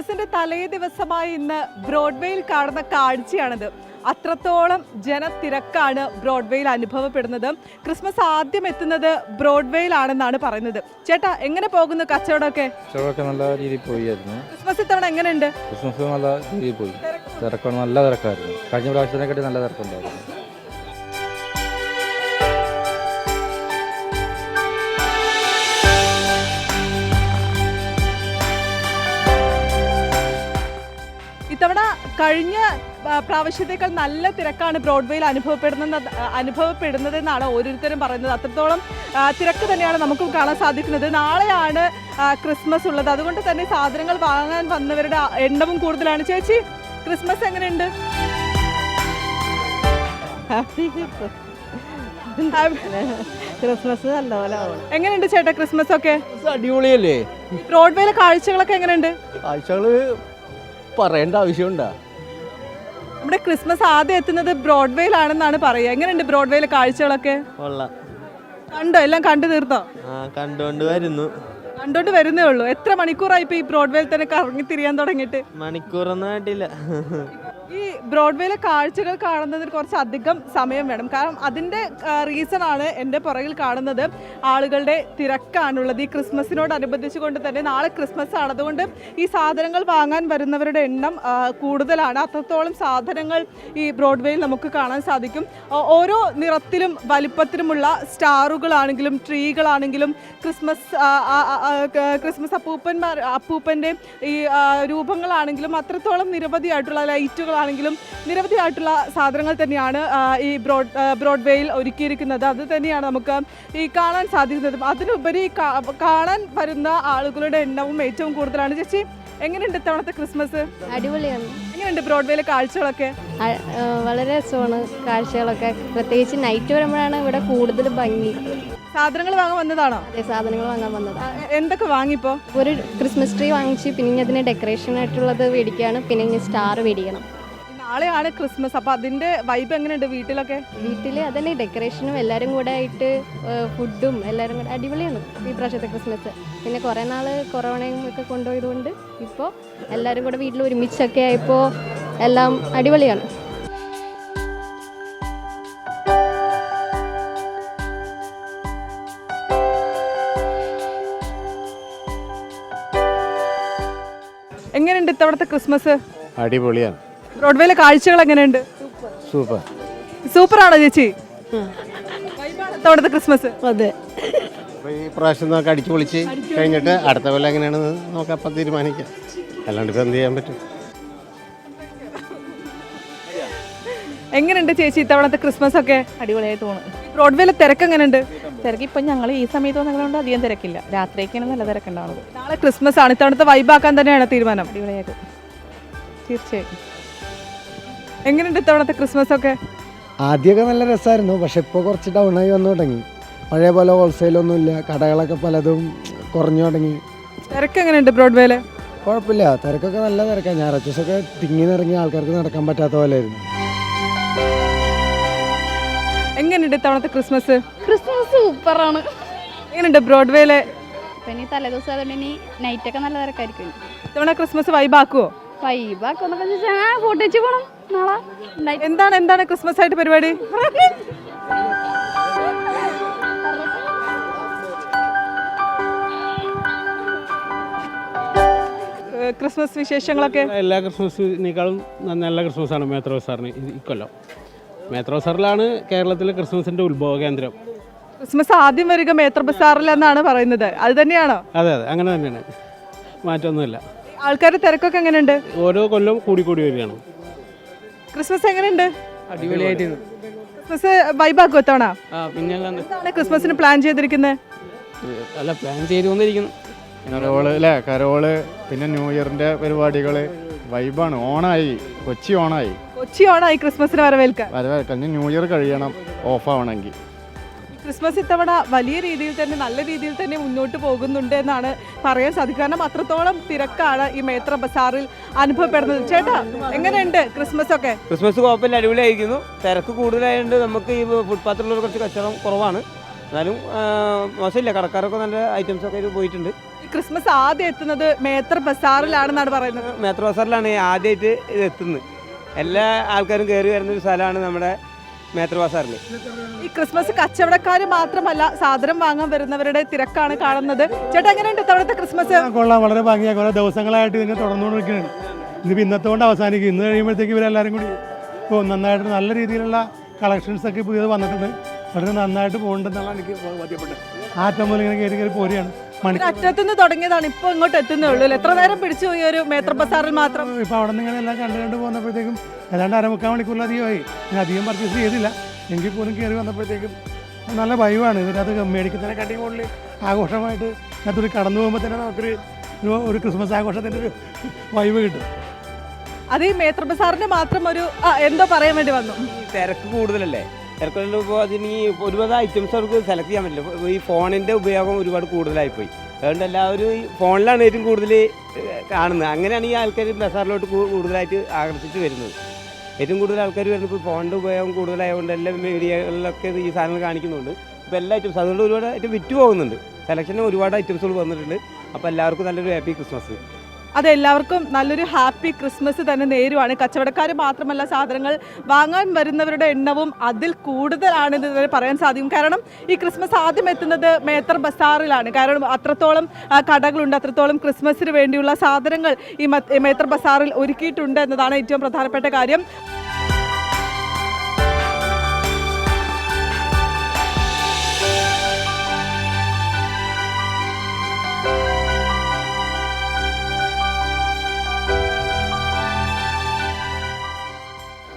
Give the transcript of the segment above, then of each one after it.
ക്രിസ്മസിന്റെ തലേ ദിവസമായി ഇന്ന് ബ്രോഡ്വേയിൽ കാണുന്ന കാഴ്ചയാണിത്. അത്രത്തോളം ജനത്തിരക്കാണ് ബ്രോഡ്വേയിൽ അനുഭവപ്പെടുന്നത്. ക്രിസ്മസ് ആദ്യം എത്തുന്നത് ബ്രോഡ്വേയിലാണെന്നാണ് പറയുന്നത്. ചേട്ടാ എങ്ങനെ പോകുന്നു കച്ചവടമൊക്കെ? കച്ചവടമൊക്കെ നല്ല രീതിയിൽ പോയിരുന്നു ക്രിസ്മസ് ഇത്തവണ എങ്ങനെയുണ്ട്? ക്രിസ്മസ് നല്ല രീതിയിൽ പോയി. തിരക്കാണ് നല്ല തിരക്കായിരുന്നു. കഴിഞ്ഞ പ്രാവശ്യത്തിനെക്കാട്ടി നല്ല തിരക്കുണ്ടായിരുന്നു. കഴിഞ്ഞ പ്രാവശ്യത്തേക്കാൾ നല്ല തിരക്കാണ് ബ്രോഡ്വേയിൽ അനുഭവപ്പെടുന്നത് അനുഭവപ്പെടുന്നതെന്നാണ് ഓരോരുത്തരും പറയുന്നത്. അത്രത്തോളം തിരക്ക് തന്നെയാണ് നമുക്ക് കാണാൻ സാധിക്കുന്നത്. നാളെയാണ് ക്രിസ്മസ് ഉള്ളത്. അതുകൊണ്ട് തന്നെ സാധനങ്ങൾ വാങ്ങാൻ വന്നവരുടെ എണ്ണവും കൂടുതലാണ്. ചേച്ചി ക്രിസ്മസ് എങ്ങനെയുണ്ട്? ക്രിസ്മസ് നല്ലപോലെ എങ്ങനെയുണ്ട് ചേട്ടാ ക്രിസ്മസ് ഒക്കെ? അടിപൊളിയല്ലേ? ബ്രോഡ്വേയിലെ കാഴ്ചകളൊക്കെ എങ്ങനെയുണ്ട്? കാഴ്ചകൾ പറയേണ്ട ആവശ്യമുണ്ടാ. നമ്മുടെ ക്രിസ്മസ് ആദ്യം എത്തുന്നത് ബ്രോഡ്വേയിലാണെന്നാണ് പറയുക. എങ്ങനെയുണ്ട് ബ്രോഡ്വേയിലെ കാഴ്ചകളൊക്കെ? കൊള്ളാം. കണ്ടോ? എല്ലാം കണ്ടു തീർത്തോ? ആ കണ്ടുകൊണ്ട് വരുന്നു. കണ്ടോണ്ട് വരുന്നേ ഉള്ളൂ. എത്ര മണിക്കൂറായി ഇപ്പൊ ഈ ബ്രോഡ്വേയിൽ തന്നെ കറങ്ങി തിരിയാൻ തുടങ്ങിയിട്ട്? മണിക്കൂറൊന്നും ആയിട്ടില്ല. ഈ ബ്രോഡ്വേയിലെ കാഴ്ചകൾ കാണുന്നതിന് കുറച്ച് അധികം സമയം വേണം. കാരണം അതിന്റെ റീസൺ ആണ് എന്റെ പുറകിൽ കാണുന്നത് ആളുകളുടെ തിരക്കാണുള്ളത്. ഈ ക്രിസ്മസിനോടനുബന്ധിച്ച് കൊണ്ട് തന്നെ നാളെ ക്രിസ്മസ് ആണ് അതുകൊണ്ട് ഈ സാധനങ്ങൾ വാങ്ങാൻ വരുന്നവരുടെ എണ്ണം കൂടുതലാണ്. അത്രത്തോളം സാധനങ്ങൾ ഈ ബ്രോഡ്വേയിൽ നമുക്ക് കാണാൻ സാധിക്കും. ഓരോ നിറത്തിലും വലിപ്പത്തിലുമുള്ള സ്റ്റാറുകളാണെങ്കിലും ട്രീകളാണെങ്കിലും ക്രിസ്മസ് ക്രിസ്മസ് അപ്പൂപ്പന്മാർ അപ്പൂപ്പന്റെ ഈ രൂപങ്ങളാണെങ്കിലും അത്രത്തോളം നിരവധിയായിട്ടുള്ള ലൈറ്റുകളാണെങ്കിലും നിരവധിയായിട്ടുള്ള സാധനങ്ങൾ തന്നെയാണ് ഈ ബ്രോഡ് ബ്രോഡ്വേയിൽ ഒരുക്കിയിരിക്കുന്നത്. അത് തന്നെയാണ് നമുക്ക് ഈ കാണാൻ സാധിക്കുന്നത്. അതിനുപരി കാണാൻ വരുന്ന ആളുകളുടെ എണ്ണവും ഏറ്റവും കൂടുതലാണ്. ചേച്ചി എങ്ങനെയുണ്ട് ഇത്തവണത്തെ ക്രിസ്മസ്? അടിപൊളിയാണ്. എങ്ങനെയുണ്ട് ബ്രോഡ്വേയിലെ കാഴ്ചകളൊക്കെ? വളരെ രസമാണ് കാഴ്ചകളൊക്കെ. പ്രത്യേകിച്ച് നൈറ്റ് വരുമ്പോഴാണ് ഇവിടെ കൂടുതൽ ഭംഗി. സാധനങ്ങൾ വാങ്ങാൻ വന്നതാണോ? അതെ സാധനങ്ങൾ വാങ്ങാൻ വന്നതാണ് എന്തൊക്കെ വാങ്ങിപ്പോ? ഒരു ക്രിസ്മസ് ട്രീ വാങ്ങിച്ച് പിന്നെ അതിന് ഡെക്കറേഷൻ ആയിട്ടുള്ളത് മേടിക്കുകയാണ് പിന്നെ സ്റ്റാർ മേടിക്കണം. നാളെയാണ് ക്രിസ്മസ്. അപ്പൊ അതിന്റെ വൈബ് എങ്ങനെയുണ്ട് വീട്ടിലൊക്കെ? വീട്ടിൽ അതന്നെ ഡെക്കറേഷനും എല്ലാരും കൂടെ ആയിട്ട് ഫുഡും എല്ലാരും കൂടെ അടിപൊളിയാണ് ഈ പ്രാവശ്യത്തെ ക്രിസ്മസ്. പിന്നെ കുറേ നാൾ കൊറോണയും ഒക്കെ കൊണ്ടുപോയതുകൊണ്ട് ഇപ്പോൾ എല്ലാരും കൂടെ വീട്ടിൽ ഒരുമിച്ചൊക്കെ ആയപ്പോ എല്ലാം അടിപൊളിയാണ്. എങ്ങനെയുണ്ട് ഇത്തവണത്തെ ക്രിസ്മസ്? അടിപൊളിയാണ്. ബ്രോഡ്വേയിലെ കാഴ്ചകൾ എങ്ങനെയുണ്ട്? സൂപ്പർ. സൂപ്പർ സൂപ്പറാണോ ചേച്ചി? ക്രിസ്മസ്. അതെ. അപ്പോൾ ഈ പ്രാവശ്യം നമുക്ക് അടിച്ചു പൊളിച്ച് കഴിഞ്ഞിട്ട് അടുത്ത കൊല്ലം എങ്ങനെയാണെന്ന് നോക്കാം അപ്പം തീരുമാനിക്കാം. അല്ലാണ്ട് ഇപ്പം എന്ത് ചെയ്യാൻ പറ്റും? എങ്ങനെയുണ്ട് ചേച്ചി ഇത്തവണത്തെ ക്രിസ്മസ് ഒക്കെ? അടിപൊളിയായി തോന്നും ബ്രോഡ്വേയിലെ തിരക്ക് എങ്ങനെയുണ്ട്? തിരക്ക് ഇപ്പം ഞങ്ങൾ ഈ സമയത്ത് വന്നതുകൊണ്ട് അധികം തിരക്കില്ല. രാത്രിയൊക്കെയാണ് നല്ല തിരക്കുണ്ടാവുന്നത്. നാളെ ക്രിസ്മസ് ആണ്. ഇത്തവണത്തെ വൈബാക്കാൻ തന്നെയാണ് തീരുമാനം. അടിപൊളിയായിട്ട്. തീർച്ചയായും. എങ്ങനെയുണ്ട് ഇത്തവണത്തെ ക്രിസ്മസ് ഒക്കെ? ആദ്യമൊക്കെ നല്ല രസമായിരുന്നു പക്ഷെ ഇപ്പോൾ കുറച്ച് ഡൗൺ ആയി വന്നു തുടങ്ങി. പഴയ പോലെ ഹോൾസെയിലൊന്നും ഇല്ല കടകളൊക്കെ പലതും കുറഞ്ഞു തുടങ്ങി. തിരക്ക് എങ്ങനെയുണ്ട് ബ്രോഡ്വേയിൽ കുഴപ്പമില്ല തിരക്കൊക്കെ നല്ല തിരക്കാണ് ഞായറാഴ്ച ദിവസമൊക്കെ തിങ്ങി നിറങ്ങി ആൾക്കാർക്ക് നടക്കാൻ പറ്റാത്ത പോലെ ആയിരുന്നു എങ്ങനെയുണ്ട് ഇത്തവണത്തെ ക്രിസ്മസ് ക്രിസ്മസ് സൂപ്പറാണ്. എങ്ങനെയുണ്ട് ബ്രോഡ്വേയിലെ ഇനി ഈ തലേദിവസം അതുകൊണ്ട് ഇനി നൈറ്റൊക്കെ നല്ല തിരക്കായിരിക്കും. ഇത്തവണ ക്രിസ്മസ് വൈബാക്കുവോ വൈബാക്കൊന്നൊക്കെ ചോദിച്ചാൽ ആ ഫോട്ടോ വെച്ച് പോകണം നാളെ? എന്താണ് എന്താണ് ക്രിസ്മസ് ആയിട്ട് പരിപാടി? ഏഹ് ക്രിസ്മസ് വിശേഷങ്ങളൊക്കെ? എല്ലാ ക്രിസ്മസിനേക്കാളും നല്ല ക്രിസ്മസാണ് മേത്രോ സാറിന് ഇക്കൊല്ലം മേത്രോ സാറിലാണ് കേരളത്തിലെ ക്രിസ്മസിന്റെ ഉത്ഭവ കേന്ദ്രം. ക്രിസ്മസ് ആദ്യം വരിക മേത്ര ബസാറിൽ എന്നാണ് പറയുന്നത്. അത് തന്നെയാണോ? അതെ അതെ. അങ്ങനെ തന്നെയാണ്. മാറ്റമൊന്നുമില്ല. ആൾക്കാരുടെ തിരക്കൊക്കെ എങ്ങനെയുണ്ട്? ഓരോ കൊല്ലം കൂടി കൂടി വരികയാണ്. ക്രിസ്മസ് എങ്ങനെയുണ്ട്? അടിപൊളിയായിട്ട് ക്രിസ്മസ് വൈബാക്കും എത്തവണ ആ പിന്നെ എന്താണ് ക്രിസ്മസിന് പ്ലാൻ ചെയ്തിരിക്കുന്നത് അല്ല പ്ലാൻ ചെയ്തുകൊണ്ടിരിക്കുന്നു കരോൾ അല്ലേ? കരോൾ പിന്നെ ന്യൂ ഇയറിന്റെ പരിപാടികൾ വൈബാണ് ഓണായി കൊച്ചി ഓണായി. കൊച്ചി ഓണായി ക്രിസ്മസിന് വരവേൽക്കാൻ. വരവേൽക്കാം കഴിഞ്ഞ് ന്യൂ ഇയർ കഴിയണം ഓഫ് ആവണമെങ്കിൽ. ക്രിസ്മസ് ഇത്തവണ വലിയ രീതിയിൽ തന്നെ നല്ല രീതിയിൽ തന്നെ മുന്നോട്ട് പോകുന്നുണ്ട് എന്നാണ് പറയാൻ സാധിക്കുക കാരണം അത്രത്തോളം തിരക്കാണ് ഈ മേത്ര ബസാറിൽ അനുഭവപ്പെടുന്നത്. ചേട്ടാ എങ്ങനെയുണ്ട് ക്രിസ്മസ് ഒക്കെ? ക്രിസ്മസ് കുഴപ്പമില്ല അടിപൊളിയായിരിക്കുന്നു. തിരക്ക് കൂടുതലായതുകൊണ്ട് നമുക്ക് ഈ ഫുട്പാത്തിലുള്ള കുറച്ച് കച്ചവടം കുറവാണ്. എന്നാലും മോശമില്ല. കടക്കാരൊക്കെ നല്ല ഐറ്റംസ് ഒക്കെ പോയിട്ടുണ്ട്. ക്രിസ്മസ് ആദ്യം എത്തുന്നത് മേത്ര ബസാറിലാണെന്നാണ് പറയുന്നത്. മേത്ര ബസാറിലാണ് ആദ്യമായിട്ട് ഇത് എത്തുന്നത്. എല്ലാ ആൾക്കാരും കയറി വരുന്ന ഒരു സ്ഥലമാണ് നമ്മുടെ മേത്ര ബസാറിൽ ഈ ക്രിസ്മസ് കച്ചവടക്കാർ മാത്രമല്ല സാധനം വാങ്ങാൻ വരുന്നവരുടെ തിരക്കാണ് കാണുന്നത്. ചേട്ടാ എങ്ങനെയുണ്ട് ഇത്തവണത്തെ ക്രിസ്മസ്? കൊള്ളാം. വളരെ ഭംഗിയാണ് കുറെ ദിവസങ്ങളായിട്ട് ഇതിനെ തുടർന്നുകൊണ്ടിരിക്കുകയാണ്. ഇതിപ്പോൾ ഇന്നത്തെ കൊണ്ട് അവസാനിക്കും. ഇന്ന് കഴിയുമ്പോഴത്തേക്ക് ഇവരെല്ലാവരും കൂടി ഇപ്പോൾ നന്നായിട്ട് നല്ല രീതിയിലുള്ള കളക്ഷൻസ് ഒക്കെ പുതിയത് വന്നിട്ടുണ്ട്. വളരെ നന്നായിട്ട് പോകുന്നുണ്ടെന്നാണ് എനിക്ക് ബോധ്യപ്പെട്ടത്. ആറ്റം മുതൽ ഇങ്ങനെ കയറി കയറി പോരുകയാണ്. അറ്റത്തുനിന്ന് തുടങ്ങിയതാണ്. ഇപ്പൊ ഇങ്ങോട്ട് എത്തുന്നേ ഉള്ളൂ അല്ലേ? എത്ര നേരം പിടിച്ചു പോയി ഒരു മേത്ര ബസാറിൽ മാത്രം? ഇപ്പൊ അവിടെ നിന്ന് ഇങ്ങനെ എല്ലാം കണ്ടു കണ്ടു പോകുന്നപ്പോഴത്തേക്കും ഏതാണ്ട് അരമുക്കാൽ മണിക്കൂറിലധികമായി ഞാൻ അധികം പർച്ചേസ് ചെയ്തില്ല. എങ്കിൽ പോലും കയറി വന്നപ്പോഴത്തേക്കും നല്ല ഭയമാണ് ഇതിനകത്ത് മേടിക്കുന്നതിനെക്കാട്ടി കൂടുതൽ ആഘോഷമായിട്ട് അതിനകത്തൊരു കടന്നു പോകുമ്പോൾ തന്നെ നമുക്കൊരു ഒരു- ഒരു ക്രിസ്മസ് ആഘോഷത്തിന്റെ ഒരു വൈബ് കിട്ടും. അത് ഈ മേത്ര ബസാറിന്റെ മാത്രം ഒരു എന്തോ പറയാൻ വേണ്ടി വന്നു. തിരക്ക് കൂടുതലല്ലേ? തിരക്കുള്ള ഇപ്പോൾ അതിന് ഒരുപാട് ഐറ്റംസ് അവർക്ക് സെലക്ട് ചെയ്യാൻ പറ്റില്ല. ഈ ഫോണിന്റെ ഉപയോഗം ഒരുപാട് കൂടുതലായിപ്പോയി. അതുകൊണ്ട് എല്ലാവരും ഈ ഫോണിലാണ് ഏറ്റവും കൂടുതൽ കാണുന്നത്. അങ്ങനെയാണ് ഈ ആൾക്കാർ ബസാറിലോട്ട് കൂടുതലായിട്ട് ആകർഷിച്ച് വരുന്നത്. ഏറ്റവും കൂടുതൽ ആൾക്കാർ വരുന്നത് ഇപ്പോൾ ഫോണിന്റെ ഉപയോഗം കൂടുതലായതുകൊണ്ട് എല്ലാ മീഡിയകളിലൊക്കെ ഈ സാധനങ്ങൾ കാണിക്കുന്നുണ്ട്. ഇപ്പോൾ എല്ലാ ഐറ്റംസ് അതുകൊണ്ട് ഒരുപാട് ഐറ്റം വിറ്റ് പോകുന്നുണ്ട്. സെലക്ഷന് ഒരുപാട് ഐറ്റംസുകൾ വന്നിട്ടുണ്ട്. അപ്പോൾ എല്ലാവർക്കും നല്ലൊരു ഹാപ്പി ക്രിസ്മസ് അത് എല്ലാവർക്കും നല്ലൊരു ഹാപ്പി ക്രിസ്മസ് തന്നെ നേരുവാണ്. കച്ചവടക്കാർ മാത്രമല്ല സാധനങ്ങൾ വാങ്ങാൻ വരുന്നവരുടെ എണ്ണവും അതിൽ കൂടുതലാണെന്ന് തന്നെ പറയാൻ സാധിക്കും. കാരണം ഈ ക്രിസ്മസ് ആദ്യം എത്തുന്നത് മേത്തർ ബസാറിലാണ്. കാരണം അത്രത്തോളം കടകളുണ്ട് അത്രത്തോളം ക്രിസ്മസിന് വേണ്ടിയുള്ള സാധനങ്ങൾ ഈ മേത്തർ ബസാറിൽ ഒരുക്കിയിട്ടുണ്ട് എന്നതാണ് ഏറ്റവും പ്രധാനപ്പെട്ട കാര്യം.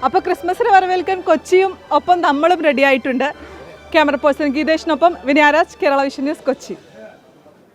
അപ്പോൾ ക്രിസ്മസിന് വരവേൽക്കാൻ കൊച്ചിയും ഒപ്പം നമ്മളും റെഡി ആയിട്ടുണ്ട്. ക്യാമറ പേഴ്സൺ ഗീതേഷിനൊപ്പം വിനയാരാജ് കേരള വിഷൻ ന്യൂസ് കൊച്ചി.